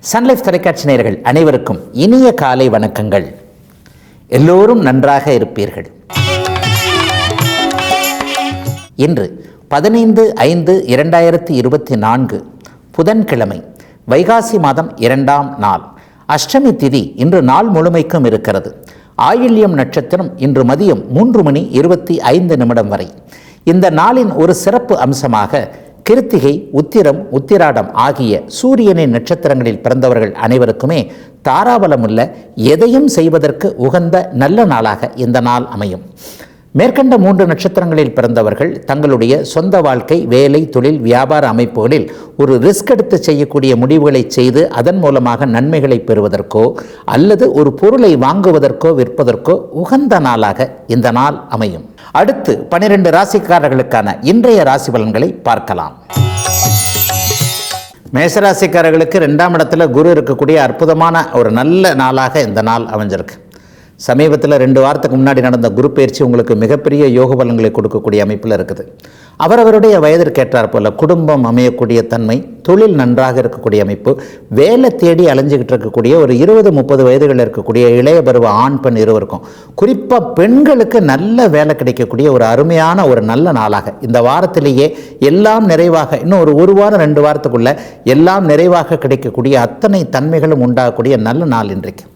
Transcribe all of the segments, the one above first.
Sun Life தொலைக்காட்சி நேயர்கள் அனைவருக்கும் இனிய காலை வணக்கங்கள். எல்லோரும் நன்றாக இருப்பீர்கள். இன்று பதினைந்து ஐந்து இரண்டாயிரத்தி இருபத்தி நான்கு புதன்கிழமை வைகாசி மாதம் இரண்டாம் நாள். அஷ்டமி திதி இன்று நாள் முழுமைக்கும் இருக்கிறது. ஆயில்யம் நட்சத்திரம் இன்று மதியம் மூன்று மணி இருபத்தி ஐந்து நிமிடம் வரை. இந்த நாளின் ஒரு சிறப்பு அம்சமாக கிருத்திகை உத்திரம் உத்திராடம் ஆகிய சூரியனின் நட்சத்திரங்களில் பிறந்தவர்கள் அனைவருக்குமே தாராபலமுள்ள எதையும் செய்வதற்கு உகந்த நல்ல நாளாக இந்த நாள் அமையும். மேற்கண்ட மூன்று நட்சத்திரங்களில் பிறந்தவர்கள் தங்களுடைய சொந்த வாழ்க்கை வேலை தொழில் வியாபார அமைப்புகளில் ஒரு ரிஸ்க் எடுத்து செய்யக்கூடிய முடிவுகளை செய்து அதன் மூலமாக நன்மைகளை பெறுவதற்கோ அல்லது ஒரு பொருளை வாங்குவதற்கோ விற்பதற்கோ உகந்த நாளாக இந்த நாள் அமையும். அடுத்து பனிரெண்டு ராசிக்காரர்களுக்கான இன்றைய ராசி பலன்களை பார்க்கலாம். மேசராசிக்காரர்களுக்கு ரெண்டாம் இடத்துல குரு இருக்கக்கூடிய அற்புதமான ஒரு நல்ல நாளாக இந்த நாள் அமைஞ்சிருக்கு. சமீபத்தில் ரெண்டு வாரத்துக்கு முன்னாடி நடந்த குரு பயிற்சி உங்களுக்கு மிகப்பெரிய யோக பலன்களை கொடுக்கக்கூடிய அமைப்பில் இருக்குது. அவரவருடைய வயதிற்கேற்றார் போல குடும்பம் அமையக்கூடிய தன்மை தொழில் நன்றாக இருக்கக்கூடிய அமைப்பு வேலை தேடி அலைஞ்சிக்கிட்டு இருக்கக்கூடிய ஒரு இருபது முப்பது வயதுகளில் இருக்கக்கூடிய இளைய பருவ ஆண் பெண் இருவருக்கும் குறிப்பாக பெண்களுக்கு நல்ல வேலை கிடைக்கக்கூடிய ஒரு அருமையான ஒரு நல்ல நாளாக. இந்த வாரத்திலேயே எல்லாம் நிறைவாக இன்னும் ஒரு ஒரு வாரம் ரெண்டு வாரத்துக்குள்ள எல்லாம் நிறைவாக கிடைக்கக்கூடிய அத்தனை தன்மைகளும் உண்டாகக்கூடிய நல்ல நாள் இன்றைக்கு.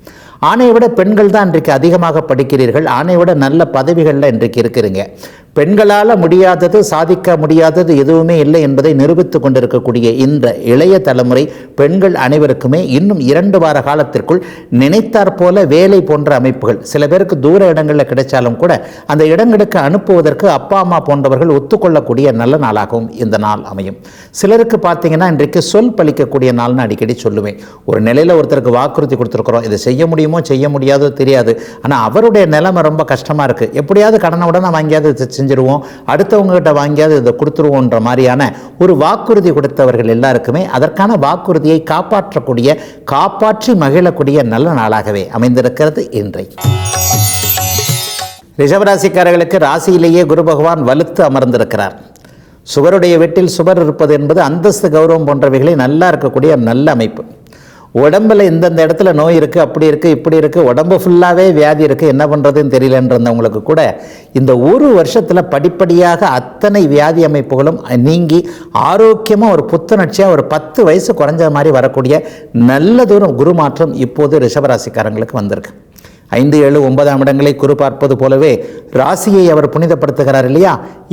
ஆணை விட பெண்கள் தான் இன்றைக்கு அதிகமாக படிக்கிறீர்கள். ஆணை விட நல்ல பதவிகளில் இன்றைக்கு இருக்கிறீங்க. பெண்களால் முடியாதது சாதிக்க முடியாதது எதுவுமே இல்லை என்பதை நிரூபித்து கொண்டிருக்கக்கூடிய இந்த இளைய தலைமுறை பெண்கள் அனைவருக்குமே இன்னும் இரண்டு வார காலத்திற்குள் நினைத்தாற் போல வேலை போன்ற அமைப்புகள். சில பேருக்கு தூர இடங்களில் கிடைச்சாலும் கூட அந்த இடங்களுக்கு அனுப்புவதற்கு அப்பா அம்மா போன்றவர்கள் ஒத்துக்கொள்ளக்கூடிய நல்ல நாளாகவும் இந்த நாள் அமையும். சிலருக்கு பார்த்தீங்கன்னா இன்றைக்கு சொல் பழிக்கக்கூடிய நாள்னு அடிக்கடி சொல்லுவேன். ஒரு நிலையில் ஒருத்தருக்கு வாக்குறுதி கொடுத்துருக்குறோம். இதை செய்ய முடியுமோ செய்ய முடியாதோ தெரியாது. ஆனால் அவருடைய நிலைமை ரொம்ப கஷ்டமாக இருக்குது எப்படியாவது கடனை உடனே வாங்கியாவது செஞ்சுருவோம். அடுத்தவங்ககிட்ட வாங்கியாவது இதை கொடுத்துருவோன்ற மாதிரியான ஒரு வாக்குறுதி கொடுத்தவர்கள் எல்லாருக்குமே அதற்கான வாக்குறுதியை காப்பாற்றக்கூடிய காப்பாற்றி மகிழக்கூடிய நல்ல நாளாகவே அமைந்திருக்கிறது இன்றை. ரிஷபராசிக்காரர்களுக்கு ராசியிலேயே குரு பகவான் வலுத்து அமர்ந்திருக்கிறார். சுவருடைய வீட்டில் சுவர் இருப்பது என்பது அந்தஸ்து கௌரவம் போன்றவைகளை நல்லா இருக்கக்கூடிய நல்ல அமைப்பு. உடம்புல இந்தந்த இடத்துல நோய் இருக்குது அப்படி இருக்குது இப்படி இருக்குது உடம்பு ஃபுல்லாகவே வியாதி இருக்குது என்ன பண்ணுறதுன்னு தெரியலன்றவங்களுக்கு கூட இந்த ஒரு வருஷத்தில் படிப்படியாக அத்தனை வியாதி அமைப்புகளும் நீங்கி ஆரோக்கியமாக ஒரு புத்துணர்ச்சியாக ஒரு பத்து வயசு குறைஞ்ச மாதிரி வரக்கூடிய நல்ல தூரம் இப்போது ரிஷபராசிக்காரங்களுக்கு வந்திருக்கு. ஐந்து ஏழு ஒன்பதாம் இடங்களை குரு பார்ப்பது போலவே ராசியை அவர் புனிதப்படுத்துகிறார் இல்லையா?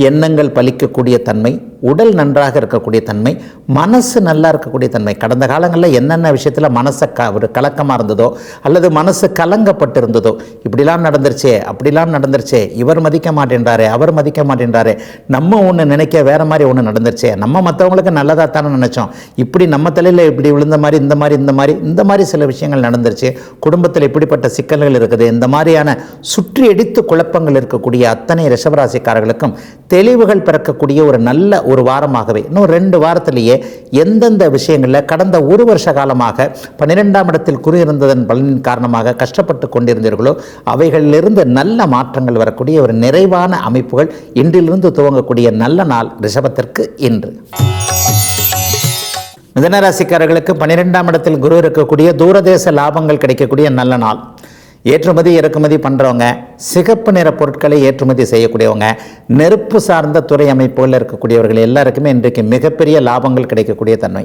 எண்ணங்கள் பலிக்கக்கூடிய தன்மை உடல் நன்றாக இருக்கக்கூடிய தன்மை மனசு நல்லா இருக்கக்கூடிய தன்மை. கடந்த காலங்களில் என்னென்ன விஷயத்தில் மனசை க ஒரு கலக்கமாக இருந்ததோ அல்லது மனசு கலங்கப்பட்டிருந்ததோ இப்படிலாம் நடந்துருச்சே அப்படிலாம் நடந்துருச்சே இவர் மதிக்க மாட்டேன்றாரே அவர் மதிக்க மாட்டேன்றாரே நம்ம ஒன்று நினைக்க வேற மாதிரி ஒன்று நடந்துருச்சே நம்ம மற்றவங்களுக்கு நல்லதாக தானே நினச்சோம். இப்படி நம்ம தலையில் இப்படி விழுந்த மாதிரி இந்த மாதிரி இந்த மாதிரி இந்த மாதிரி சில விஷயங்கள் நடந்துருச்சு. குடும்பத்தில் இப்படிப்பட்ட சிக்கல்கள் இருக்குது இந்த மாதிரியான சுற்றி அடித்து குழப்பங்கள் இருக்கக்கூடிய அத்தனை ரிஷபராசிக்காரர்களுக்கும் தெளிவுகள் பிறக்கக்கூடிய ஒரு நல்ல ஒரு வாரமாகவே இன்னும் ரெண்டு வாரத்திலேயே எந்தெந்த விஷயங்களில் கடந்த ஒரு வருஷ காலமாக பன்னிரெண்டாம் இடத்தில் குறி இருந்ததன் பலனின் காரணமாக கஷ்டப்பட்டு கொண்டிருந்தீர்களோ அவைகளிலிருந்து நல்ல மாற்றங்கள் வரக்கூடிய ஒரு நிறைவான அமைப்புகள் இன்றிலிருந்து துவங்கக்கூடிய நல்ல நாள் ரிஷபத்திற்கு இன்று. மிதனராசிக்காரர்களுக்கு பன்னிரெண்டாம் இடத்தில் குரு இருக்கக்கூடிய தூரதேச லாபங்கள் கிடைக்கக்கூடிய நல்ல நாள். ஏற்றுமதி இறக்குமதி பண்ணுறவங்க சிகப்பு நிற பொருட்களை ஏற்றுமதி செய்யக்கூடியவங்க நெருப்பு சார்ந்த துறை அமைப்புகளில் இருக்கக்கூடியவர்கள் எல்லாருக்குமே இன்றைக்கு மிகப்பெரிய லாபங்கள் கிடைக்கக்கூடிய தன்மை.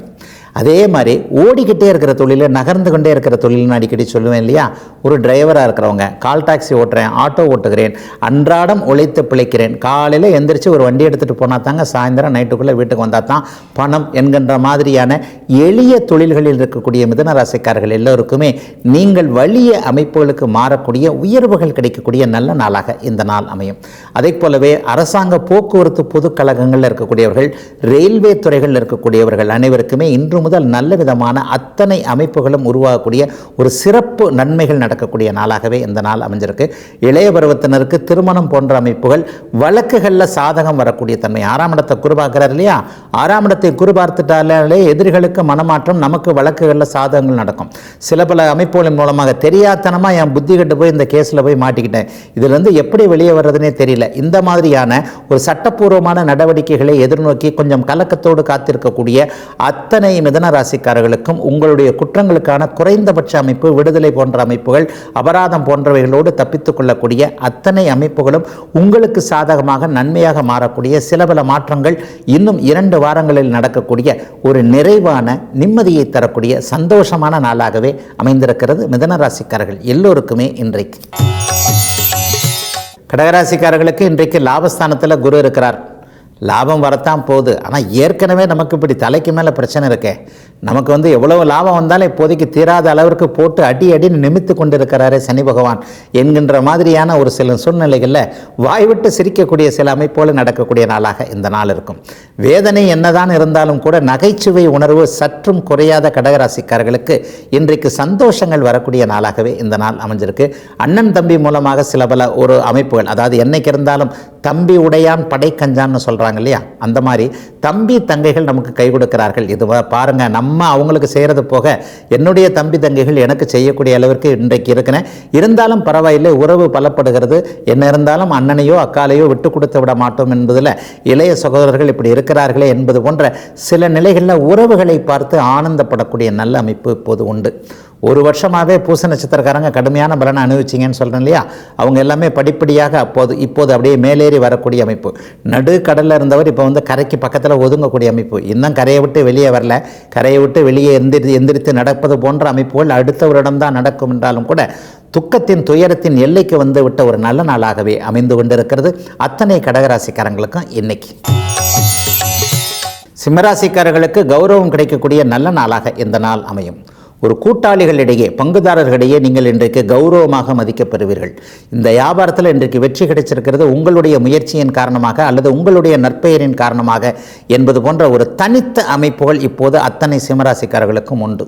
அதே மாதிரி ஓடிக்கிட்டே இருக்கிற தொழில் நகர்ந்து கொண்டே இருக்கிற தொழில்னு அடிக்கடி சொல்லுவேன் இல்லையா? ஒரு டிரைவராக இருக்கிறவங்க கால் டாக்ஸி ஓட்டுறேன் ஆட்டோ ஓட்டுகிறேன் அன்றாடம் உழைத்து பிழைக்கிறேன் காலையில் எந்திரிச்சு ஒரு வண்டி எடுத்துகிட்டு போனால் தாங்க சாயந்தரம் நைட்டுக்குள்ளே வீட்டுக்கு வந்தால் தான் பணம் என்கின்ற மாதிரியான எளிய தொழில்களில் இருக்கக்கூடிய மிதன ராசிக்காரர்கள் எல்லோருக்குமே நீங்கள் வலிய அமைப்புகளுக்கு மாறக்கூடிய உயர்வுகள் கிடைக்கக்கூடிய நல்ல நாளாக இந்த நாள் அமையும். அதே போலவே அரசாங்க போக்குவரத்து பொது கழகங்களில் இருக்கக்கூடியவர்கள் ரயில்வே துறைகளில் இருக்கக்கூடியவர்கள் அனைவருக்குமே இன்று முதல் நல்ல விதமான அத்தனை அமைப்புகளும் உருவாகக்கூடிய ஒரு சிறப்பு நன்மைகள் நடக்கக்கூடிய நாளாகவே இந்த நாள் அமைஞ்சிருக்கு. இளைய பருவத்தினருக்கு திருமணம் போன்ற அமைப்புகள் வழக்குகளில் சாதகம் வரக்கூடிய தன்மை. ஆறாம் இடத்தை குருபாக்குறார் இல்லையா? ஆறாம் இடத்தை குருபார்த்துட்டாலே எதிரிகளுக்கு மனமாற்றம் நமக்கு வழக்குகளில் சாதகங்கள் நடக்கும். சில பல அமைப்புகளின் மூலமாக தெரியாதனமாக என் புத்தி கட்டு போய் இந்த கேஸில் போய் மாட்டிக்கிட்டேன். இதுலேருந்து எப்படி வெளியே வர்றதுனே தெரியல. இந்த மாதிரியான ஒரு சட்டப்பூர்வமான நடவடிக்கைகளை எதிர்நோக்கி கொஞ்சம் கலக்கத்தோடு காத்திருக்கக்கூடிய அத்தனை மிதன ராசிக்காரர்களுக்கும் உங்களுடைய குற்றங்களுக்கான குறைந்தபட்ச அமைப்பு விடுதலை போன்ற அமைப்புகள் அபராதம் போன்றவைகளோடு தப்பித்துக் கொள்ளக்கூடிய அத்தனை அமைப்புகளும் உங்களுக்கு சாதகமாக நன்மையாக மாறக்கூடிய சில பல மாற்றங்கள் இன்னும் இரண்டு வாரங்களில் நடக்கக்கூடிய ஒரு நிறைவான நிம்மதியை தரக்கூடிய சந்தோஷமான நாளாகவே அமைந்திருக்கிறது மிதன ராசிக்காரர்கள். எல்லோரும் இன்றைக்கு. கடகராசிக்காரர்களுக்கு இன்றைக்கு லாபஸ்தானத்தில் குரு இருக்கிறார். லாபம் வரத்தான் போகுது. ஆனால் ஏற்கனவே நமக்கு இப்படி தலைக்கு மேலே பிரச்சனை இருக்கே. நமக்கு வந்து எவ்வளவு லாபம் வந்தாலும் இப்போதைக்கு தீராத அளவிற்கு போட்டு அடி அடின்னு நிமித்து கொண்டிருக்கிறாரே சனி பகவான் என்கின்ற மாதிரியான ஒரு சில சூழ்நிலைகளில் வாய்விட்டு சிரிக்கக்கூடிய சில அமைப்போல் நடக்கக்கூடிய நாளாக இந்த நாள் இருக்கும். வேதனை என்னதான் இருந்தாலும் கூட நகைச்சுவை உணர்வு சற்றும் குறையாத கடகராசிக்காரர்களுக்கு இன்றைக்கு சந்தோஷங்கள் வரக்கூடிய நாளாகவே இந்த நாள் அமைஞ்சிருக்கு. அண்ணன் தம்பி மூலமாக சில பல ஒரு அமைப்புகள் அதாவது என்னைக்கு இருந்தாலும் தம்பி உடையான் படைக்கஞ்சான்னு சொல்கிறாங்க இல்லையா அந்த மாதிரி தம்பி தங்கைகள் நமக்கு கை கொடுக்கிறார்கள். இது பாருங்கள் பாருங்க நம்ம அவங்களுக்கு செய்கிறது போக என்னுடைய தம்பி தங்கைகள் எனக்கு செய்யக்கூடிய அளவிற்கு இன்றைக்கு இருக்கிறேன் இருந்தாலும் பரவாயில்லை உறவு பலப்படுகிறது. என்ன இருந்தாலும் அண்ணனையோ அக்காலையோ விட்டு கொடுத்து விட மாட்டோம் என்பதில் இளைய சகோதரர்கள் இப்படி இருக்கிறார்களே என்பது போன்ற சில நிலைகளில் உறவுகளை பார்த்து ஆனந்தப்படக்கூடிய நல்ல அமைப்பு இப்போது உண்டு. ஒரு வருஷமாகவே பூச நட்சத்திரக்காரங்க கடுமையான பலனை அனுபவிச்சிங்கன்னு சொல்கிறேன் இல்லையா? அவங்க எல்லாமே படிப்படியாக அப்போது இப்போது அப்படியே மேலேறி வரக்கூடிய அமைப்பு. நடு கடலில் இருந்தவர் இப்போ வந்து கரைக்கு பக்கத்தில் ஒதுங்கக்கூடிய அமைப்பு. இன்னும் கரையை விட்டு வெளியே வரல. கரையை விட்டு வெளியே எந்திரி எந்திரித்து நடப்பது போன்ற அமைப்புகள் அடுத்தவரிடம் தான் நடக்கும் என்றாலும் கூட துக்கத்தின் துயரத்தின் எல்லைக்கு வந்து விட்ட ஒரு நல்ல நாளாகவே அமைந்து கொண்டிருக்கிறது அத்தனை கடகராசிக்காரங்களுக்கும் இன்னைக்கு. சிம்மராசிக்காரர்களுக்கு கௌரவம் கிடைக்கக்கூடிய நல்ல நாளாக இந்த நாள் அமையும். ஒரு கூட்டாளிகளிடையே பங்குதாரர்களிடையே நீங்கள் இன்றைக்கு கௌரவமாக மதிக்கப்பெறுவீர்கள். இந்த வியாபாரத்தில் இன்றைக்கு வெற்றி கிடைச்சிருக்கிறது உங்களுடைய முயற்சியின் காரணமாக அல்லது உங்களுடைய நற்பெயரின் காரணமாக என்பது போன்ற ஒரு தனித்த அமைப்புகள் இப்போது அத்தனை சிம்மராசிக்காரர்களுக்கும் உண்டு.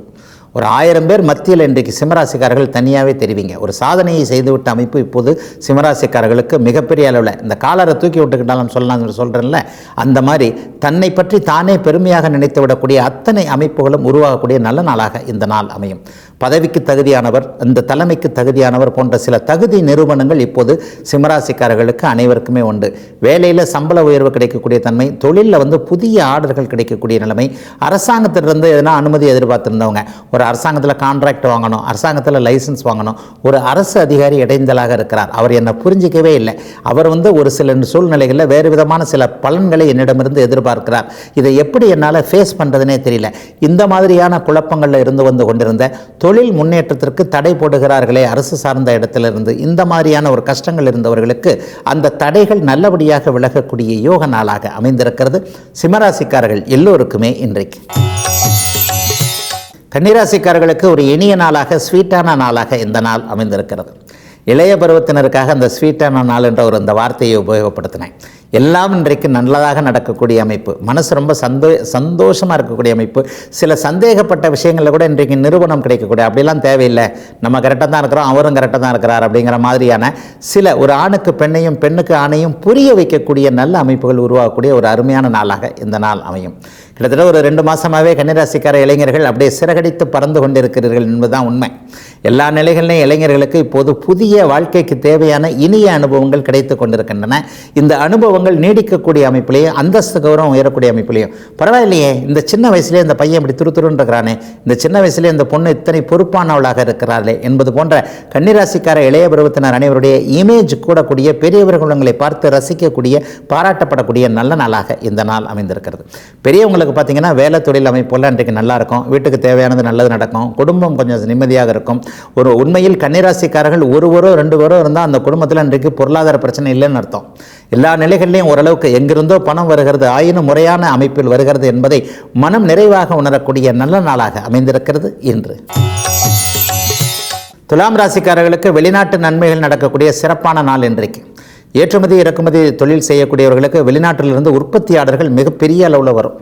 ஒரு ஆயிரம் பேர் மத்தியில் இன்றைக்கு சிம்மராசிக்காரர்கள் தனியாகவே தெரிவிங்க. ஒரு சாதனையை செய்துவிட்ட அமைப்பு இப்போது சிம்மராசிக்காரர்களுக்கு மிகப்பெரிய அளவில். இந்த காலரை தூக்கி விட்டுக்கிட்டாலும் சொல்லலாம் சொல்கிறேன்ல அந்த மாதிரி தன்னை பற்றி தானே பெருமையாக நினைத்து விடக்கூடிய அத்தனை அமைப்புகளும் உருவாகக்கூடிய நல்ல நாளாக இந்த நாள் அமையும். பதவிக்கு தகுதியானவர் இந்த தலைமைக்கு தகுதியானவர் போன்ற சில தகுதி நிறுவனங்கள் இப்போது சிம்மராசிக்காரர்களுக்கு அனைவருக்குமே உண்டு. வேலையில் சம்பள உயர்வு கிடைக்கக்கூடிய தன்மை தொழிலில் வந்து புதிய ஆர்டர்கள் கிடைக்கக்கூடிய நிலைமை அரசாங்கத்திலிருந்து எதனா அனுமதி எதிர்பார்த்திருந்தவங்க ஒரு அரசாங்கத்தில் கான்ட்ராக்ட் வாங்கணும் அரசாங்கத்தில் லைசன்ஸ் வாங்கணும் ஒரு அரசு அதிகாரி இடைந்தலாக இருக்கிறார். அவர் என்னை புரிஞ்சிக்கவே இல்லை. அவர் வந்து ஒரு சில சூழ்நிலைகளில் வேறு விதமான சில பலன்களை என்னிடமிருந்து எதிர்பார்க்கிறார். இதை எப்படி என்னால் ஃபேஸ் பண்ணுறதுனே தெரியல. இந்த மாதிரியான குழப்பங்களில் இருந்து வந்து கொண்டிருந்த தொழில் முன்னேற்றத்திற்கு தடை போடுகிறார்களே அரசு சார்ந்த இடத்திலிருந்து. இந்த மாதிரியான ஒரு கஷ்டங்கள் இருந்தவர்களுக்கு அந்த தடைகள் நல்லபடியாக விலகக்கூடிய யோக நாளாக அமைந்திருக்கிறது. சிம்மராசிக்காரர்கள் எல்லோருக்குமே இன்றைக்கு. கன்னிராசிக்காரர்களுக்கு ஒரு இனிய நாளாக ஸ்வீட்டான நாளாக இந்த நாள் அமைந்திருக்கிறது. இளைய பருவத்தினருக்காக அந்த ஸ்வீட்டான நாள் என்ற ஒரு இந்த வார்த்தையை உபயோகப்படுத்தினேன். எல்லாம் இன்றைக்கு நல்லதாக நடக்கக்கூடிய அமைப்பு மனசு ரொம்ப சந்தோ சந்தோஷமாக இருக்கக்கூடிய அமைப்பு சில சந்தேகப்பட்ட விஷயங்களில் கூட இன்றைக்கு நிறுவனம் கிடைக்கக்கூடிய அப்படிலாம் தேவையில்லை நம்ம கரெக்டாக தான் இருக்கிறோம் அவரும் கரெக்டாக தான் இருக்கிறார் அப்படிங்கிற மாதிரியான சில ஒரு ஆணுக்கு பெண்ணையும் பெண்ணுக்கு ஆணையும் புரிய வைக்கக்கூடிய நல்ல அமைப்புகள் உருவாகக்கூடிய ஒரு அருமையான நாளாக இந்த நாள் அமையும். கிட்டத்தட்ட ஒரு ரெண்டு மாதமாகவே கன்னிராசிக்கார இளைஞர்கள் அப்படியே சிறகடித்து பறந்து கொண்டிருக்கிறீர்கள் என்பதுதான் உண்மை. எல்லா நிலைகளிலும் இளைஞர்களுக்கு இப்போது புதிய வாழ்க்கைக்கு தேவையான இனிய அனுபவங்கள் கிடைத்து கொண்டிருக்கின்றன. இந்த அனுபவங்கள் நீடிக்கக்கூடிய அமைப்பிலையும் அந்தஸ்து கௌரவம் உயரக்கூடிய அமைப்பிலையும். பரவாயில்லையே இந்த சின்ன வயசுலேயே இந்த பையன் இப்படி துரு இருக்கிறானே இந்த சின்ன வயசுலேயே இந்த பொண்ணு இத்தனை பொறுப்பானவளாக இருக்கிறாளே என்பது போன்ற கன்னிராசிக்கார இளைய பருவத்தினர் அனைவருடைய இமேஜ் கூடக்கூடிய பெரியவர்கள் உங்களை பார்த்து ரசிக்கக்கூடிய பாராட்டப்படக்கூடிய நல்ல நாளாக இந்த நாள் அமைந்திருக்கிறது. பெரியவங்களுக்கு பார்த்தீங்கன்னா வேலை தொழில் அமைப்பெல்லாம் இன்றைக்கு நல்லா இருக்கும். வீட்டுக்கு தேவையானது நல்லது நடக்கும். குடும்பம் கொஞ்சம் நிம்மதியாக இருக்கும். ஒரு உண்மையில் கன்னிராசிக்காரர்கள் ஒருவரோ ரெண்டு பேரோ இருந்தால் அந்த குடும்பத்தில் இன்றைக்கு பொருளாதார பிரச்சனை இல்லைன்னு அர்த்தம். எல்லா நிலைகள்லையும் ஓரளவுக்கு எங்கிருந்தோ பணம் வருகிறது ஆயினும் முறையான அமைப்பில் வருகிறது என்பதை மனம் நிறைவாக உணரக்கூடிய நல்ல நாளாக அமைந்திருக்கிறது இன்று. துலாம் ராசிக்காரர்களுக்கு வெளிநாட்டு நன்மைகள் நடக்கக்கூடிய சிறப்பான நாள் இன்றைக்கு. ஏற்றுமதி இறக்குமதி தொழில் செய்யக்கூடியவர்களுக்கு வெளிநாட்டிலிருந்து உற்பத்தியாளர்கள் மிகப்பெரிய அளவில் வரும்.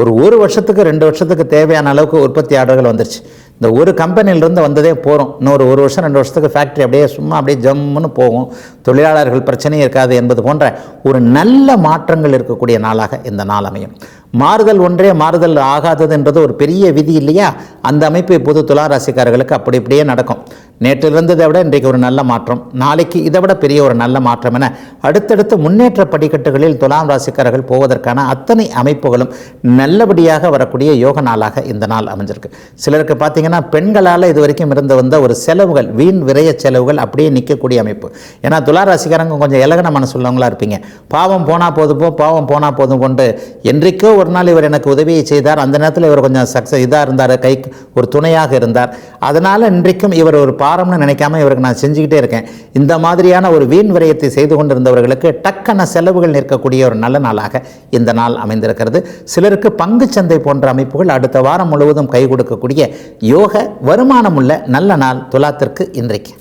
ஒரு ஒரு வருஷத்துக்கு ரெண்டு வருஷத்துக்கு தேவையான அளவுக்கு உற்பத்தி வந்துருச்சு. இந்த ஒரு கம்பெனியிலிருந்து வந்ததே போகிறோம் இன்னொரு ஒரு வருஷம் ரெண்டு வருஷத்துக்கு ஃபேக்ட்ரி அப்படியே சும்மா அப்படியே ஜம்முன்னு போகும். தொழிலாளர்கள் பிரச்சனையும் இருக்காது என்பது போன்ற ஒரு நல்ல மாற்றங்கள் இருக்கக்கூடிய நாளாக இந்த நாள் அமையும். மாறுதல் ஒன்றே மாறுதல் ஆகாதது என்றது ஒரு பெரிய விதி இல்லையா? அந்த அமைப்பு இப்போது துளாராசிக்காரர்களுக்கு அப்படி இப்படியே நடக்கும். நேற்று இருந்ததை விட இன்றைக்கு ஒரு நல்ல மாற்றம். நாளைக்கு இதை விட பெரிய ஒரு நல்ல மாற்றம் என அடுத்தடுத்து முன்னேற்ற படிக்கட்டுகளில் துலாம் ராசிக்காரர்கள் போவதற்கான அத்தனை அமைப்புகளும் நல்லபடியாக வரக்கூடிய யோக நாளாக இந்த நாள் அமைஞ்சிருக்கு. சிலருக்கு பார்த்தீங்கன்னா பெண்களால் இது வரைக்கும் இருந்து வந்த ஒரு செலவுகள் வீண் விரைய செலவுகள் அப்படியே நிற்கக்கூடிய அமைப்பு. ஏன்னா துலா ராசிக்காரங்க கொஞ்சம் இலகன மனசுள்ளவங்களாக இருப்பீங்க. பாவம் போனால் போதும் போ பாவம் போனால் போதும் கொண்டு என்றைக்கோ ஒரு நாள் இவர் எனக்கு உதவியை செய்தார். அந்த நேரத்தில் இவர் கொஞ்சம் சக்ஸஸ் இதாக இருந்தார் கை ஒரு துணையாக இருந்தார். அதனால் இன்றைக்கும் இவர் ஒரு பாரம்னு நினைக்காம இவருக்கு நான் செஞ்சுக்கிட்டே இருக்கேன். இந்த மாதிரியான ஒரு வீண் விரயத்தை செய்து கொண்டிருந்தவர்களுக்கு டக்கன செலவுகள் நிற்கக்கூடிய ஒரு நல்ல நாளாக இந்த நாள் அமைந்திருக்கிறது. சிலருக்கு பங்கு சந்தை போன்ற அமைப்புகள் அடுத்த வாரம் முழுவதும் கை கொடுக்கக்கூடிய யோக வருமானமுள்ள நல்ல நாள் துலாத்திற்கு இன்றைக்கு.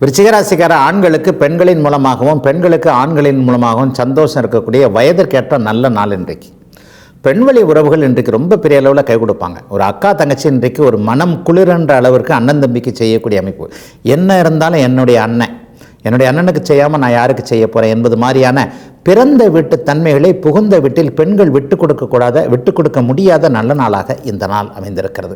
விருச்சிகராசிக்கார ஆண்களுக்கு பெண்களின் மூலமாகவும் பெண்களுக்கு ஆண்களின் மூலமாகவும் சந்தோஷம் இருக்கக்கூடிய வயதிற்கேற்ற நல்ல நாள் இன்றைக்கு. பெண்வழி உறவுகள் இன்றைக்கு ரொம்ப பெரிய அளவில் கை கொடுப்பாங்க. ஒரு அக்கா தங்கச்சி இன்றைக்கு ஒரு மனம் குளிரன்ற அளவிற்கு அண்ணன் தம்பிக்கு செய்யக்கூடிய அமைப்பு. என்ன இருந்தாலும் என்னுடைய அண்ணன். என்னுடைய அண்ணனுக்கு செய்யாமல் நான் யாருக்கு செய்ய போகிறேன் என்பது மாதிரியான பிறந்த வீட்டு தன்மைகளை புகுந்த வீட்டில் பெண்கள் விட்டு கொடுக்கக்கூடாத விட்டு கொடுக்க முடியாத நல்ல நாளாக இந்த நாள் அமைந்திருக்கிறது.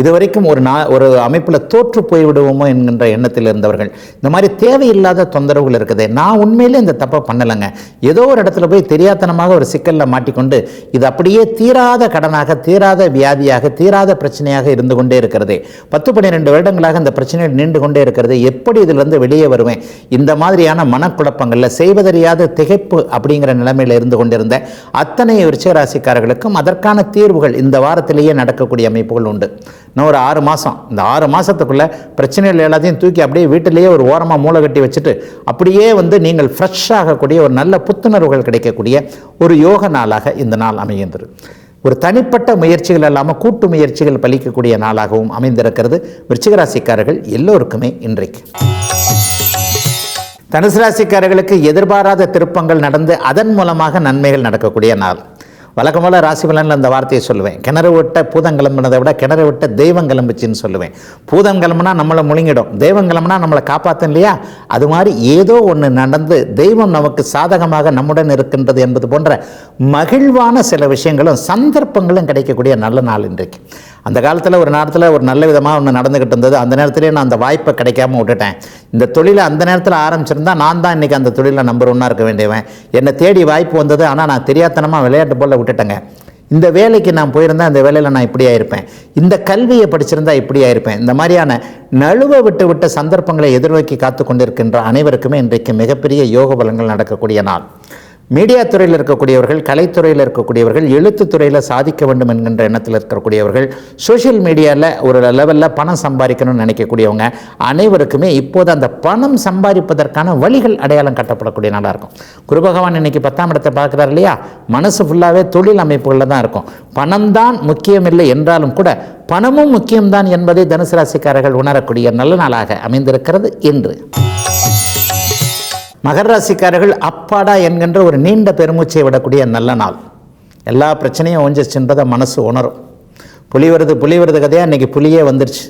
இதுவரைக்கும் ஒரு நா ஒரு அமைப்பில் தோற்று போய்விடுவோமோ என்கின்ற எண்ணத்தில் இருந்தவர்கள் இந்த மாதிரி தேவையில்லாத தொந்தரவுகள் இருக்குது. நான் உண்மையிலே இந்த தப்பை பண்ணலைங்க. ஏதோ ஒரு இடத்துல போய் தெரியாத்தனமாக ஒரு சிக்கலில் மாட்டிக்கொண்டு இது அப்படியே தீராத கடனாக தீராத வியாதியாக தீராத பிரச்சனையாக இருந்து கொண்டே இருக்கிறது. பத்து பன்னிரெண்டு வருடங்களாக இந்த பிரச்சனைகள் நீண்டு கொண்டே இருக்கிறது. எப்படி இதிலிருந்து வெளியே வருவேன்? இந்த மாதிரியான மனக்குழப்பங்களில் செய்வதறியாத திகைப்பு அப்படிங்கிற நிலைமையில் இருந்து கொண்டிருந்த அத்தனை விருச்சிகராசிக்காரர்களுக்கும் அதற்கான தீர்வுகள் இந்த வாரத்திலேயே நடக்கக்கூடிய அமைப்புகள் உண்டு. இன்னும் ஒரு ஆறு மாதம் இந்த ஆறு மாதத்துக்குள்ளே பிரச்சனைகள் எல்லாத்தையும் தூக்கி அப்படியே வீட்டிலேயே ஒரு ஓரமாக மூளை கட்டி வச்சுட்டு அப்படியே வந்து நீங்கள் ஃப்ரெஷ் ஆகக்கூடிய ஒரு நல்ல புத்துணர்வுகள் கிடைக்கக்கூடிய ஒரு யோக நாளாக இந்த நாள் அமைகின்றது. ஒரு தனிப்பட்ட முயற்சிகள் இல்லாமல் கூட்டு முயற்சிகள் பலிக்கக்கூடிய நாளாகவும் அமைந்திருக்கிறது விருச்சிகராசிக்காரர்கள் எல்லோருக்குமே இன்றைக்கு. தனுசு ராசிக்காரர்களுக்கு எதிர்பாராத திருப்பங்கள் நடந்து அதன் மூலமாக நன்மைகள் நடக்கக்கூடிய நாள். வழக்கம் போல ராசி பலனில் அந்த வார்த்தையை சொல்லுவேன். கிணறு விட்ட பூதம் கிளம்புனதை விட கிணறு விட்ட தெய்வம் கிளம்புச்சின்னு சொல்லுவேன். பூதம் கிளம்புனா நம்மளை முழுங்கிடும். தெய்வம் கிளம்புனா நம்மளை காப்பாற்றும் இல்லையா? அது மாதிரி ஏதோ ஒன்று நடந்து தெய்வம் நமக்கு சாதகமாக நம்முடன் இருக்கின்றது என்பது போன்ற மகிழ்வான சில விஷயங்களும் சந்தர்ப்பங்களும் கிடைக்கக்கூடிய நல்ல நாள் இன்றைக்கு. அந்த காலத்தில் ஒரு நேரத்தில் ஒரு நல்ல விதமாக ஒன்று நடந்துக்கிட்டு இருந்தது. அந்த நேரத்திலே நான் அந்த வாய்ப்பை கிடைக்காம விட்டுட்டேன். இந்த தொழிலை அந்த நேரத்தில் ஆரம்பிச்சிருந்தா நான் தான் இன்றைக்கி அந்த தொழிலில் நம்பர் ஒன்னாக இருக்க வேண்டியவன். என்னை தேடி வாய்ப்பு வந்தது. ஆனால் நான் தெரியாத்தனமாக விளையாட்டு போல் விட்டுட்டேங்க. இந்த வேலைக்கு நான் போயிருந்தால் அந்த வேலையில் நான் இப்படி ஆயிருப்பேன் இந்த கல்வியை படிச்சிருந்தா இப்படி ஆயிருப்பேன் இந்த மாதிரியான நழுவ விட்டு விட்ட சந்தர்ப்பங்களை எதிர்நோக்கி காத்து கொண்டிருக்கின்ற அனைவருக்குமே இன்றைக்கு மிகப்பெரிய யோக பலங்கள் நடக்கக்கூடிய நாள். மீடியா துறையில் இருக்கக்கூடியவர்கள் கலைத்துறையில் இருக்கக்கூடியவர்கள் எழுத்து துறையில் சாதிக்க வேண்டும் என்கின்ற எண்ணத்தில் இருக்கக்கூடியவர்கள் சோஷியல் மீடியாவில் ஒரு லெவலில் பணம் சம்பாதிக்கணும்னு நினைக்கக்கூடியவங்க அனைவருக்குமே இப்போது அந்த பணம் சம்பாதிப்பதற்கான வழிகள் அடையாளம் கட்டப்படக்கூடிய நாளாக இருக்கும். குருபகவான் இன்னைக்கு பத்தாம் இடத்தை பார்க்குறாரு இல்லையா? மனசு ஃபுல்லாகவே தொழில் அமைப்புகளில் தான் இருக்கும். பணம் தான் முக்கியமில்லை என்றாலும் கூட பணமும் முக்கியம்தான் என்பதை தனுசு ராசிக்காரர்கள் உணரக்கூடிய நல்ல நாளாக அமைந்திருக்கிறது இன்று. மகர ராசிக்காரர்கள் அப்பாடா என்கின்ற ஒரு நீண்ட பெருமூச்சை விடக்கூடிய நல்ல நாள். எல்லா பிரச்சனையும் ஓஞ்சிச்சுன்றதை மனசு உணரும். புலி வருது புலி வருது கதையாக இன்றைக்கி புலியே வந்துருச்சு.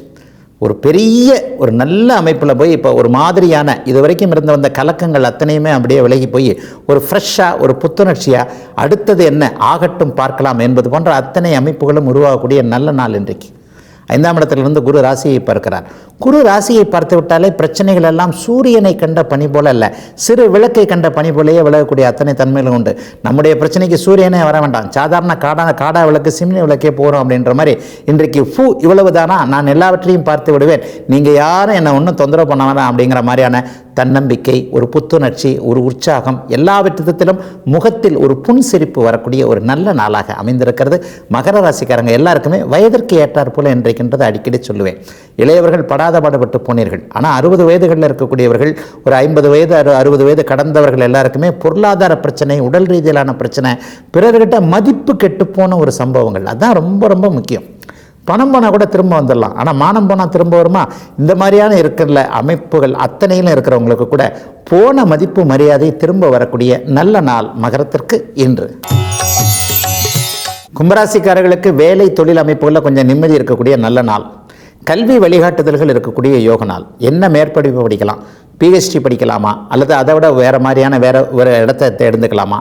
ஒரு பெரிய ஒரு நல்ல அமைப்பில் போய் இப்போ ஒரு மாதிரியான இது வரைக்கும் இருந்த வந்த கலக்கங்கள் அத்தனையுமே அப்படியே விலகி போய் ஒரு ஃப்ரெஷ்ஷாக ஒரு புத்துணர்ச்சியாக அடுத்தது என்ன? ஆகட்டும் பார்க்கலாம் என்பது போன்ற அத்தனை அமைப்புகளும் உருவாகக்கூடிய நல்ல நாள் இன்றைக்கு. ஐந்தாம் இடத்திலிருந்து குரு ராசியை பார்க்கிறார். குரு ராசியை பார்த்து விட்டாலே பிரச்சனைகள் எல்லாம் சூரியனை கண்ட பணி போல அல்ல. சிறு விளக்கை கண்ட பணி போலேயே விலகக்கூடிய அத்தனை தன்மைகளும் உண்டு. நம்முடைய பிரச்சனைக்கு சூரியனே வர வேண்டாம். சாதாரண காடான காடா விளக்கு சிம்னி விளக்கே போகிறோம் அப்படின்ற மாதிரி இன்றைக்கு ஃபூ இவ்வளவு தானா நான் எல்லாவற்றையும் பார்த்து விடுவேன். நீங்கள் யாரும் என்னை ஒன்றும் தொந்தரவு பண்ண வேணாம் அப்படிங்கிற மாதிரியான தன்னம்பிக்கை ஒரு புத்துணர்ச்சி ஒரு உற்சாகம் எல்லா விதத்திலும் முகத்தில் ஒரு புன்சிரிப்பு வரக்கூடிய ஒரு நல்ல நாளாக அமைந்திருக்கிறது. மகர ராசிக்காரங்க எல்லாருக்குமே வயதிற்கு ஏற்றார் போல கிடைக்கின்றது அடிக்கடி சொல்லுவேன். இளையவர்கள் படாத பாடுபட்டு போனீர்கள். ஆனால் அறுபது வயதுகளில் இருக்கக்கூடியவர்கள் ஒரு ஐம்பது வயது அறு அறுபது வயது கடந்தவர்கள் எல்லாருக்குமே பொருளாதார பிரச்சனை உடல் ரீதியிலான பிரச்சனை பிறர்கிட்ட மதிப்பு கெட்டுப்போன ஒரு சம்பவங்கள். அதான் ரொம்ப ரொம்ப முக்கியம். பணம் போனால் கூட திரும்ப வந்துடலாம். ஆனால் மானம் போனால் திரும்ப வருமா? இந்த மாதிரியான இருக்கிற அமைப்புகள் அத்தனையிலும் இருக்கிறவங்களுக்கு கூட போன மதிப்பு மரியாதை திரும்ப வரக்கூடிய நல்ல நாள் மகரத்திற்கு இன்று. கும்பராசிக்காரர்களுக்கு வேலை தொழில் அமைப்புகளில் கொஞ்சம் நிம்மதி இருக்கக்கூடிய நல்ல நாள். கல்வி வழிகாட்டுதல்கள் இருக்கக்கூடிய யோக நாள். என்ன மேற்படிப்பு படிக்கலாம் பிஹெச்டி படிக்கலாமா அல்லது அதை விட வேறு மாதிரியான வேறு ஒரு இடத்த தேர்ந்தெடுக்கலாமா?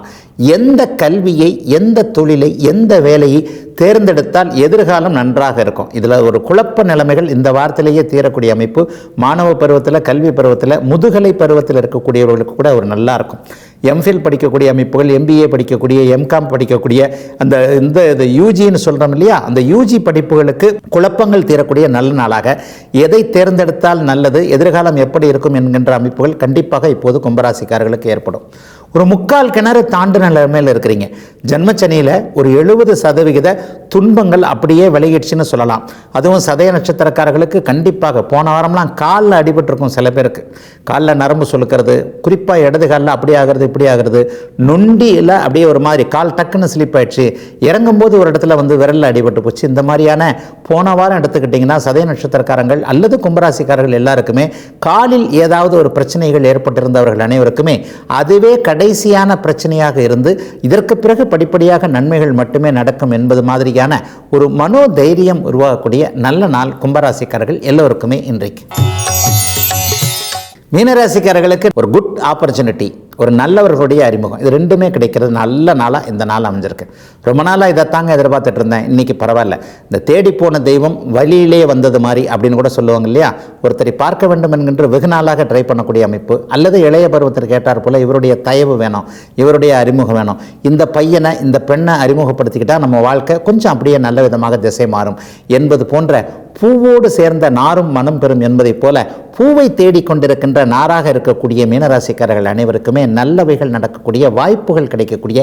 எந்த கல்வியை எந்த தொழிலை எந்த வேலையை தேர்ந்தெடுத்தால் எதிர்காலம் நன்றாக இருக்கும். இதில் ஒரு குழப்ப நிலைமைகள் இந்த வாரத்திலேயே தீரக்கூடிய அமைப்பு. மாணவ பருவத்தில் கல்வி பருவத்தில் முதுகலை பருவத்தில் இருக்கக்கூடியவர்களுக்கு கூட ஒரு நல்லா இருக்கும். எம்ஃபில் படிக்கக்கூடிய அமைப்புகள் எம்பிஏ படிக்கக்கூடிய எம்காம் படிக்கக்கூடிய அந்த இந்த இது யூஜின்னு சொல்கிறோம் இல்லையா? அந்த யூஜி படிப்புகளுக்கு குழப்பங்கள் தீரக்கூடிய நல்ல நாளாக. எதை தேர்ந்தெடுத்தால் நல்லது? எதிர்காலம் எப்படி இருக்கும் என்கின்ற அமைப்புகள் கண்டிப்பாக இப்போது கும்பராசிக்காரர்களுக்கு ஏற்படும். ஒரு முக்கால் கிணறு தாண்டு நிலைமையில் இருக்கிறீங்க. ஜென்மச்சனியில் ஒரு எழுபது சதவிகித துன்பங்கள் அப்படியே விலகிடுச்சுன்னு சொல்லலாம். அதுவும் சதய நட்சத்திரக்காரர்களுக்கு கண்டிப்பாக. போன வாரம்லாம் காலில் அடிபட்டிருக்கும் சில பேருக்கு. காலில் நரம்பு சுழுக்கிறது குறிப்பாக இடது காலில் அப்படி ஆகிறது இப்படி ஆகிறது. நொண்டியில் அப்படியே ஒரு மாதிரி கால் டக்குன்னு ஸ்லிப் ஆயிடுச்சு. இறங்கும்போது ஒரு இடத்துல வந்து விரலில் அடிபட்டு போச்சு. இந்த மாதிரியான போன வாரம் எடுத்துக்கிட்டிங்கன்னா சதய நட்சத்திரக்காரங்கள் அல்லது கும்பராசிக்காரர்கள் எல்லாருக்குமே காலில் ஏதாவது ஒரு பிரச்சனைகள் ஏற்பட்டிருந்தவர்கள் அனைவருக்குமே அதுவே கடைசியான பிரச்சனையாக இருந்து இதற்கு பிறகு படிப்படியாக நன்மைகள் மட்டுமே நடக்கும் என்பது மாதிரியான ஒரு மனோதைரியம் உருவாகக்கூடிய நல்ல நாள் கும்பராசிக்காரர்கள் எல்லோருக்குமே இன்றைக்கு. மீனராசிக்காரர்களுக்கு ஒரு குட் ஆப்பர்ச்சுனிட்டி ஒரு நல்லவர்களுடைய அறிமுகம். இது ரெண்டுமே கிடைக்கிறது நல்ல நாளாக இந்த நாள் அமைஞ்சிருக்கு. ரொம்ப நாளாக இதைத்தாங்க எதிர்பார்த்துட்டு இருந்தேன். இன்றைக்கி பரவாயில்ல. இந்த தேடி போன தெய்வம் வழியிலே வந்தது மாதிரி அப்படின்னு கூட சொல்லுவாங்க இல்லையா? ஒருத்தரை பார்க்க வேண்டும் என்கின்ற வெகு நாளாக ட்ரை பண்ணக்கூடிய அமைப்பு. அல்லது இளைய பருவத்தில் கேட்டார் போல் இவருடைய தயவு வேணும். இவருடைய அறிமுகம் வேணும். இந்த பையனை இந்த பெண்ணை அறிமுகப்படுத்திக்கிட்டால் நம்ம வாழ்க்கை கொஞ்சம் அப்படியே நல்ல விதமாக திசை மாறும். என்பது போன்ற பூவோடு சேர்ந்த நாரும் மனம் பெறும் என்பதைப் போல பூவை தேடிக்கொண்டிருக்கின்ற நாராக இருக்கக்கூடிய மீனராசிக்காரர்கள் அனைவருக்குமே எல்லாமே நல்லவைகள் நடக்கக்கூடிய வாய்ப்புகள் கிடைக்கக்கூடிய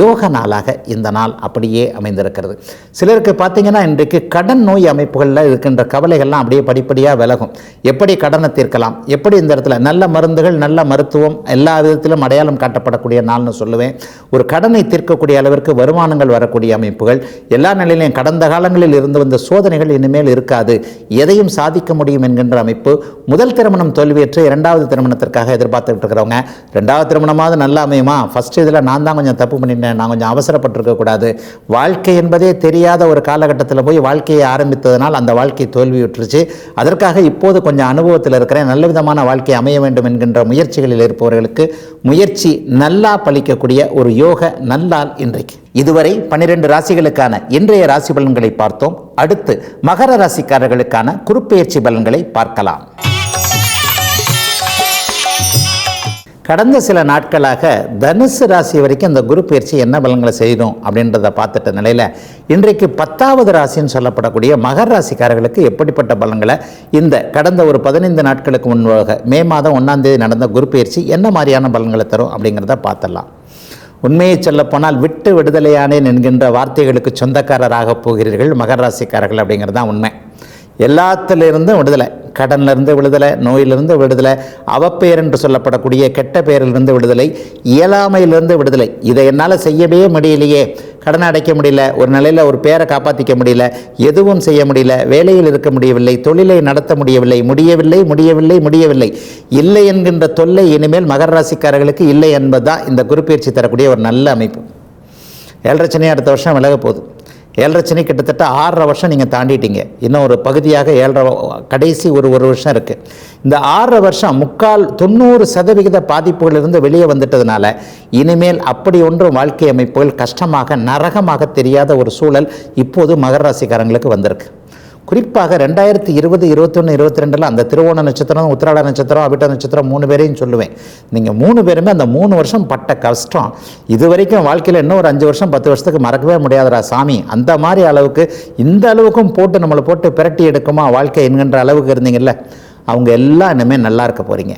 யோக நாளாக இந்த நாள் அப்படியே அமைந்திருக்கிறது. சிலருக்கு பார்த்தீங்கன்னா இன்றைக்கு கடன் நோய் அமைப்புகளில் இருக்கின்ற கவலைகள்லாம் அப்படியே படிப்படியாக விலகும். எப்படி கடனை தீர்க்கலாம்? எப்படி இந்த இடத்துல நல்ல மருந்துகள் நல்ல மருத்துவம் எல்லா விதத்திலும் அடையாளம் காட்டப்படக்கூடிய நாள்னு சொல்லுவேன். ஒரு கடனை தீர்க்கக்கூடிய அளவிற்கு வருமானங்கள் வரக்கூடிய அமைப்புகள். எல்லா நிலையிலையும் கடந்த காலங்களில் இருந்து வந்த சோதனைகள் இனிமேல் இருக்காது. எதையும் சாதிக்க முடியும் என்கின்ற அமைப்பு. முதல் திருமணம் தோல்வியற்று இரண்டாவது திருமணத்திற்காக எதிர்பார்த்துட்டு இருக்கிறவங்க ரெண்டாவது திருமணமாவது நல்லா அமையுமா? ஃபர்ஸ்ட் இதில் நான் தான் கொஞ்சம் தப்பு பண்ணிட்டேன். நான் கொஞ்சம் அவசரப்பட்டிருக்கக்கூடாது வாழ்க்கை என்பதே தெரியாத ஒரு காலகட்டத்தில் போய் வாழ்க்கையை ஆரம்பித்ததனால் அந்த வாழ்க்கை தோல்வியுற்றுச்சு. அதற்காக இப்போது கொஞ்சம் அனுபவத்தில் இருக்கிறேன். நல்ல விதமான வாழ்க்கை அமைய வேண்டும் என்கின்ற முயற்சிகளில் இருப்பவர்களுக்கு முயற்சி நல்லா பலிக்கக்கூடிய ஒரு யோக நல்லால் இன்றைக்கு. இதுவரை பன்னிரண்டு ராசிகளுக்கான இன்றைய ராசி பலன்களை பார்த்தோம். அடுத்து மகர ராசிக்காரர்களுக்கான குறுப்பெயர்ச்சி பலன்களை பார்க்கலாம். கடந்த சில நாட்களாக தனுசு ராசி வரைக்கும் இந்த குரு பயிற்சி என்ன பலன்களை செய்யணும் அப்படின்றத பார்த்துட்ட நிலையில் இன்றைக்கு பத்தாவது ராசின்னு சொல்லப்படக்கூடிய மகர ராசிக்காரர்களுக்கு எப்படிப்பட்ட பலன்களை இந்த கடந்த ஒரு பதினைந்து நாட்களுக்கு முன்பாக மே மாதம் ஒன்றாம் தேதி நடந்த குரு பயிற்சி என்ன மாதிரியான பலன்களை தரும் அப்படிங்கிறத பார்த்துடலாம். உண்மையை சொல்லப்போனால் விட்டு விடுதலையானேன் என்கின்ற வார்த்தைகளுக்கு சொந்தக்காரராக போகிறீர்கள் மகர ராசிக்காரர்கள் அப்படிங்கிறது தான் உண்மை. எல்லாத்திலிருந்தும் விடுதலை. கடன்லேருந்து விடுதலை நோயிலிருந்து விடுதலை அவப்பெயர் என்று சொல்லப்படக்கூடிய கெட்ட பெயரிலிருந்து விடுதலை இயலாமையிலிருந்து விடுதலை. இதை என்னால் செய்யவே முடியலையே. கடனை அடைக்க முடியல ஒரு நிலையில் ஒரு பேரை காப்பாற்றிக்க முடியல எதுவும் செய்ய முடியல வேலையில் இருக்க முடியவில்லை தொழிலை நடத்த முடியவில்லை முடியவில்லை முடியவில்லை முடியவில்லை. இல்லை என்கின்ற தொல்லை இனிமேல் மகர ராசிக்காரர்களுக்கு இல்லை என்பதுதான் இந்த குருப்பெயர்ச்சி தரக்கூடிய ஒரு நல்ல அமைப்பு. ஏழரை அடுத்த வருஷம் விலக போகுது ஏழரை சனி கிட்டத்தட்ட ஆறரை வருஷம் நீங்கள் தாண்டிட்டீங்க. இன்னும் ஒரு பகுதியாக ஏழரை கடைசி ஒரு ஒரு வருஷம் இருக்குது இந்த ஆறரை வருஷம் முக்கால் தொண்ணூறு சதவிகித பாதிப்புகளிலிருந்து வெளியே வந்துட்டதுனால இனிமேல் அப்படி ஒன்றும் வாழ்க்கை அமைப்புகள் கஷ்டமாக நரகமாக தெரியாத ஒரு சூழல் இப்போது மகர ராசிக்காரங்களுக்கு வந்திருக்கு. குறிப்பாக ரெண்டாயிரத்தி இருபது இருபத்தொன்று இருபத்தி ரெண்டில் அந்த திருவோண நட்சத்திரம் உத்திராட நட்சத்திரம் அபிட்ட நட்சத்திரம் மூணு பேரையும் சொல்லுவேன். நீங்கள் மூணு பேருமே அந்த மூணு வருஷம் பட்ட கஷ்டம். இது வரைக்கும் வாழ்க்கையில் இன்னும் ஒரு அஞ்சு வருஷம் பத்து வருஷத்துக்கு மறக்கவே முடியாதரா சாமி. அந்த மாதிரி அளவுக்கு இந்த அளவுக்கும் போட்டு நம்மளை போட்டு பிரட்டி எடுக்குமா வாழ்க்கை என்கின்ற அளவுக்கு இருந்தீங்கல்ல? அவங்க எல்லாம் இனிமேல் நல்லா இருக்க போகிறீங்க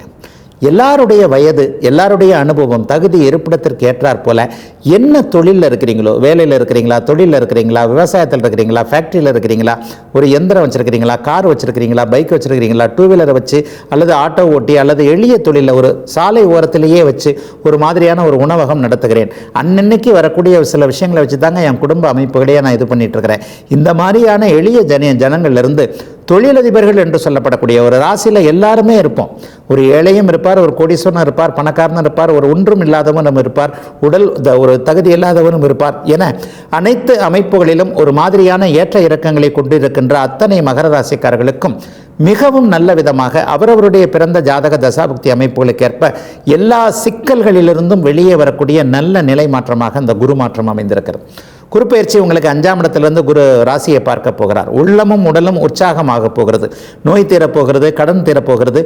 எல்லாருடைய வயது எல்லாருடைய அனுபவம் தகுதி இருப்பிடத்திற்கு ஏற்றாற் போல என்ன தொழிலில் இருக்கிறீங்களோ வேலையில் இருக்கிறீங்களா தொழிலில் இருக்கிறீங்களா விவசாயத்தில் இருக்கிறீங்களா ஃபேக்ட்ரியில் இருக்கிறீங்களா ஒரு எந்திரம் வச்சுருக்கிறீங்களா கார் வச்சுருக்கிறீங்களா பைக் வச்சுருக்கிறீங்களா டூ வீலரை வச்சு அல்லது ஆட்டோ ஓட்டி அல்லது எளிய தொழிலில் ஒரு சாலை ஓரத்திலேயே வச்சு ஒரு மாதிரியான ஒரு உணவகம் நடத்துகிறேன். அன்னன்னைக்கு வரக்கூடிய சில விஷயங்களை வச்சு தாங்க என் குடும்ப அமைப்புகளையே நான் இது பண்ணிட்டு இருக்கிறேன். இந்த மாதிரியான எளிய ஜன ஜனங்கள்லேருந்து தொழிலதிபர்கள் என்று சொல்லப்படக்கூடிய ஒரு ராசியில் எல்லாருமே இருப்போம். ஒரு ஏழையும் இருப்பார் ஒரு கோடீஸ்வரனும் இருப்பார் பணக்காரனும் இருப்பார் ஒரு ஒன்றும் இல்லாதவனும் இருப்பார் உடல் த- ஒரு தகுதி இல்லாதவனும் இருப்பார் என அனைத்து அமைப்புகளிலும் ஒரு மாதிரியான ஏற்ற இறக்கங்களை கொண்டிருக்கின்ற அத்தனை மகர ராசிக்காரர்களுக்கும் மிகவும் நல்ல விதமாக அவரவருடைய பிறந்த ஜாதக தசாபக்தி அமைப்புகளுக்கு ஏற்ப எல்லா சிக்கல்களிலிருந்தும் வெளியே வரக்கூடிய நல்ல நிலை மாற்றமாக இந்த குரு மாற்றம் அமைந்திருக்கிறது. குருப்பெயர்ச்சி உங்களுக்கு அஞ்சாம் இடத்திலிருந்து குரு ராசியை பார்க்க போகிறார். உள்ளமும் உடலும் உற்சாகமாக போகிறது. நோய் தீரப்போகிறது கடன் தீரப்போகிறது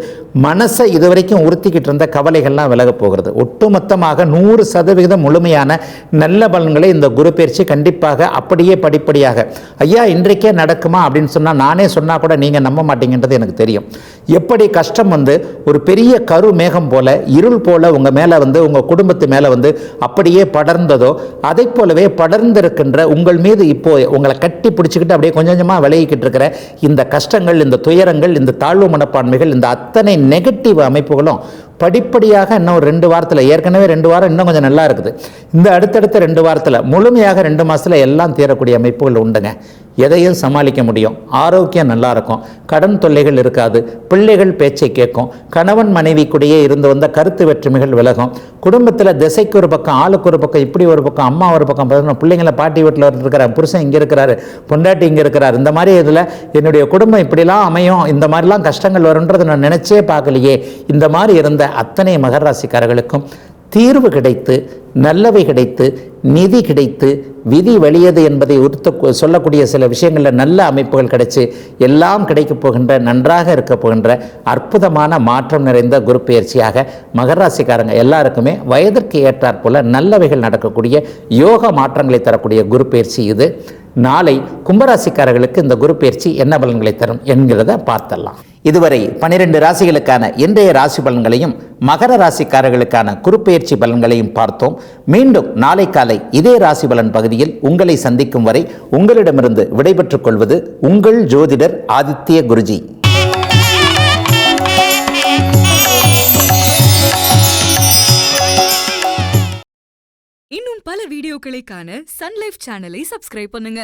மனசை இதுவரைக்கும் உறுத்திக்கிட்டு இருந்த கவலைகள்லாம் விலகப் போகிறது. ஒட்டுமொத்தமாக நூறு சதவிகிதம் முழுமையான நல்ல பலன்களை இந்த குரு பயிற்சி கண்டிப்பாக அப்படியே படிப்படியாக ஐயா இன்றைக்கே நடக்குமா? அப்படின்னு சொன்னால் நானே சொன்னால் கூட நீங்கள் நம்ப மாட்டீங்கன்றது எனக்கு தெரியும். எப்படி கஷ்டம் வந்து ஒரு பெரிய கரு மேகம் போல இருள் போல உங்கள் மேலே வந்து உங்கள் குடும்பத்து மேலே வந்து அப்படியே படர்ந்ததோ அதை போலவே இருக்கின்ற உங்கள் மீது இப்போ உங்களை கட்டி பிடிச்சிக்கிட்டு அப்படியே கொஞ்சம் கொஞ்சமாக விலகிக்கிட்டு இருக்கிற இந்த கஷ்டங்கள் இந்த துயரங்கள் இந்த தாழ்வு மனப்பான்மைகள் இந்த அத்தனை நெகட்டிவ் அமைப்புகளும் படிப்படியாக இன்னும் ஒரு ரெண்டு வாரத்தில் ஏற்கனவே ரெண்டு வாரம் இன்னும் கொஞ்சம் நல்லா இருக்குது. இந்த அடுத்தடுத்த ரெண்டு வாரத்தில் முழுமையாக ரெண்டு மாதத்தில் எல்லாம் தீரக்கூடிய அமைப்புகள் உண்டுங்க. எதையும் சமாளிக்க முடியும். ஆரோக்கியம் நல்லா இருக்கும் கடன் தொல்லைகள் இருக்காது. பிள்ளைகள் பேச்சை கேட்கும். கணவன் மனைவி இருந்து வந்த கருத்து வேற்றுமைகள் விலகும். குடும்பத்தில் திசைக்கு ஒரு பக்கம் ஆளுக்கு ஒரு பக்கம் இப்படி ஒரு பக்கம் அம்மா ஒரு பக்கம் பார்த்தீங்கன்னா பிள்ளைங்களை பாட்டி வீட்டில் இருக்கிறார் புருஷன் இங்கே இருக்கிறாரு பொண்டாட்டி இங்கே இருக்கிறார். இந்த மாதிரி இதில் என்னுடைய குடும்பம் இப்படிலாம் அமையும். இந்த மாதிரிலாம் கஷ்டங்கள் வரும்ன்றதை நான் நினச்சே பார்க்கலையே. இந்த மாதிரி இருந்த அத்தனை மகராசிக்காரர்களுக்கும் தீர்வு கிடைத்து நல்லவை கிடைத்து நிதி கிடைத்து விதி வழியது என்பதை உறுத்த சொல்லக்கூடிய சில விஷயங்களில் நல்ல அமைப்புகள் கிடைச்சி எல்லாம் கிடைக்கப் போகின்ற நன்றாக இருக்க போகின்ற அற்புதமான மாற்றம் நிறைந்த குரு பயிற்சியாக மகராசிக்காரங்க எல்லாருக்குமே வயதிற்கு ஏற்றாற் போல நல்லவைகள் நடக்கக்கூடிய யோக மாற்றங்களை தரக்கூடிய குரு பயிற்சி இது. நாளை கும்பராசிக்காரர்களுக்கு இந்த குரு பயிற்சி என்ன பலன்களை தரும் என்கிறத பார்த்தலாம் இதுவரை பனிரெண்டு ராசிகளுக்கான இன்றைய ராசி பலன்களையும் மகர ராசிக்காரர்களுக்கான குறுப்பெயர்ச்சி பலன்களையும் பார்த்தோம். மீண்டும் நாளை காலை இதே ராசி பலன் பகுதியில் உங்களை சந்திக்கும் வரை உங்களிடமிருந்து விடைபெற்றுக் கொள்வது உங்கள் ஜோதிடர் ஆதித்ய குருஜி. இன்னும் பல வீடியோக்களை காண சன்லைஃப் சேனலை சப்ஸ்கிரைப் பண்ணுங்க.